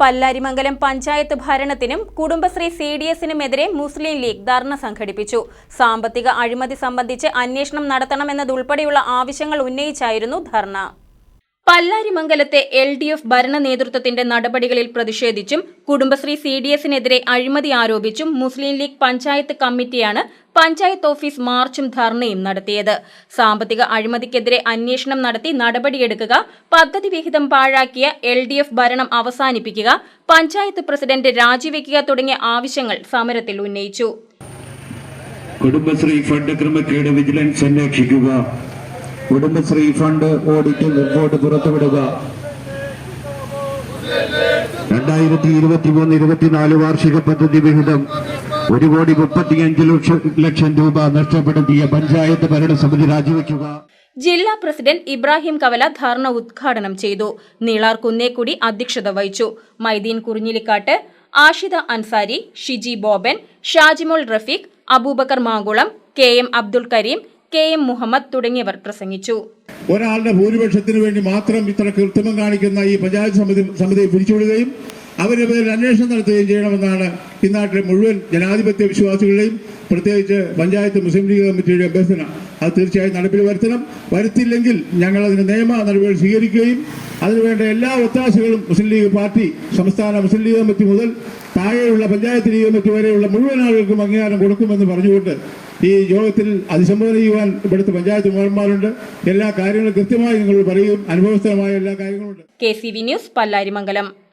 പല്ലാരിമംഗലം പഞ്ചായത്ത് ഭരണത്തിനും Kudumbashree C D എസിനുമെതിരെ മുസ്ലിം ലീഗ് ധർണ സംഘടിപ്പിച്ചു. സാമ്പത്തിക അഴിമതി സംബന്ധിച്ച് അന്വേഷണം നടത്തണമെന്നതുൾപ്പെടെയുള്ള ആവശ്യങ്ങൾ ഉന്നയിച്ചായിരുന്നു ധർണ. പല്ലാരിമംഗലത്തെ എൽ ഡി എഫ് ഭരണ നേതൃത്വത്തിന്റെ നടപടികളിൽ പ്രതിഷേധിച്ചും കുടുംബശ്രീ സി ഡി എസിനെതിരെ അഴിമതി ആരോപിച്ചും മുസ്ലിം ലീഗ് പഞ്ചായത്ത് കമ്മിറ്റിയാണ് പഞ്ചായത്ത് ഓഫീസ് മാർച്ചും ധർണയും നടത്തിയത്. സാമ്പത്തിക അഴിമതിക്കെതിരെ അന്വേഷണം നടത്തി നടപടിയെടുക്കുക പദ്ധതി വിഹിതം പാഴാക്കിയ എൽ ഡി എഫ് ഭരണം അവസാനിപ്പിക്കുക പഞ്ചായത്ത് പ്രസിഡന്റ് രാജിവെക്കുക തുടങ്ങിയ ആവശ്യങ്ങൾ സമരത്തിൽ ഉന്നയിച്ചു. കുടുംബശ്രീ ഫണ്ട് ക്രമക്കേട് വിജിലൻസ് അന്വേഷിക്കുക. കുടുംബശ്രീ ഫണ്ട് ഓഡിറ്റ് റിപ്പോർട്ട് പുറത്തുവിടുക. രണ്ടായിരത്തി ഇരുപത്തി മൂന്ന് ഇരുപത്തിനാല് വാർഷിക പദ്ധതി വിഹിതം ഒരു കോടി മുപ്പത്തിയഞ്ച് ലക്ഷം രൂപ നഷ്ടപ്പെടുത്തിയ പഞ്ചായത്ത് ഭരണസമിതി രാജിവെക്കുക. ജില്ലാ പ്രസിഡന്റ് ഇബ്രാഹിം കവല ധർണ ഉദ്ഘാടനം ചെയ്തു. നീളാർ കുന്നേക്കുടി അധ്യക്ഷത വഹിച്ചു. Maideen Kurinjilikkattu Ashida Ansari Shiji Boban Shajimol Rafeeq Abubakar Mankulam K M Abdul Kareem K M Muhammad തുടങ്ങിയവർ പ്രസംഗിച്ചു. ഒരാളുടെ ഭൂരിപക്ഷത്തിന് വേണ്ടി മാത്രം ഇത്ര കൃത്രിമം കാണിക്കുന്ന ഈ പഞ്ചായത്ത് സമിതി സമിതിയെ പിരിച്ചുവിടുകയും അവരുടെ പേരിൽ അന്വേഷണം നടത്തുകയും ചെയ്യണമെന്നാണ് ഇന്നാട്ടിലെ മുഴുവൻ ജനാധിപത്യ വിശ്വാസികളുടെയും പ്രത്യേകിച്ച് പഞ്ചായത്ത് മുസ്ലിം ലീഗ് കമ്മിറ്റിയുടെ അഭ്യർത്ഥന. അത് തീർച്ചയായും നടപ്പിൽ വരുത്തണം. വരുത്തില്ലെങ്കിൽ ഞങ്ങൾ അതിന് നിയമ നടപടികൾ സ്വീകരിക്കുകയും അതിനുവേണ്ട എല്ലാ ഒത്താശകളും മുസ്ലിം ലീഗ് പാർട്ടി സംസ്ഥാന മുസ്ലിം ലീഗ് കമ്മിറ്റി മുതൽ താഴെയുള്ള പഞ്ചായത്ത് കമ്മിറ്റി വരെയുള്ള മുഴുവൻ ആളുകൾക്കും അംഗീകാരം കൊടുക്കുമെന്ന് പറഞ്ഞുകൊണ്ട് ഈ യോഗത്തിൽ അതിസംബോധന ചെയ്യുവാൻ ഇവിടുത്തെ പഞ്ചായത്ത് മെമ്പർമാരുണ്ട്. എല്ലാ കാര്യങ്ങളും കൃത്യമായി നിങ്ങൾ പറയും. അനുഭവസ്ഥമായ എല്ലാ കാര്യങ്ങളുണ്ട്. K C V news Pallarimangalam.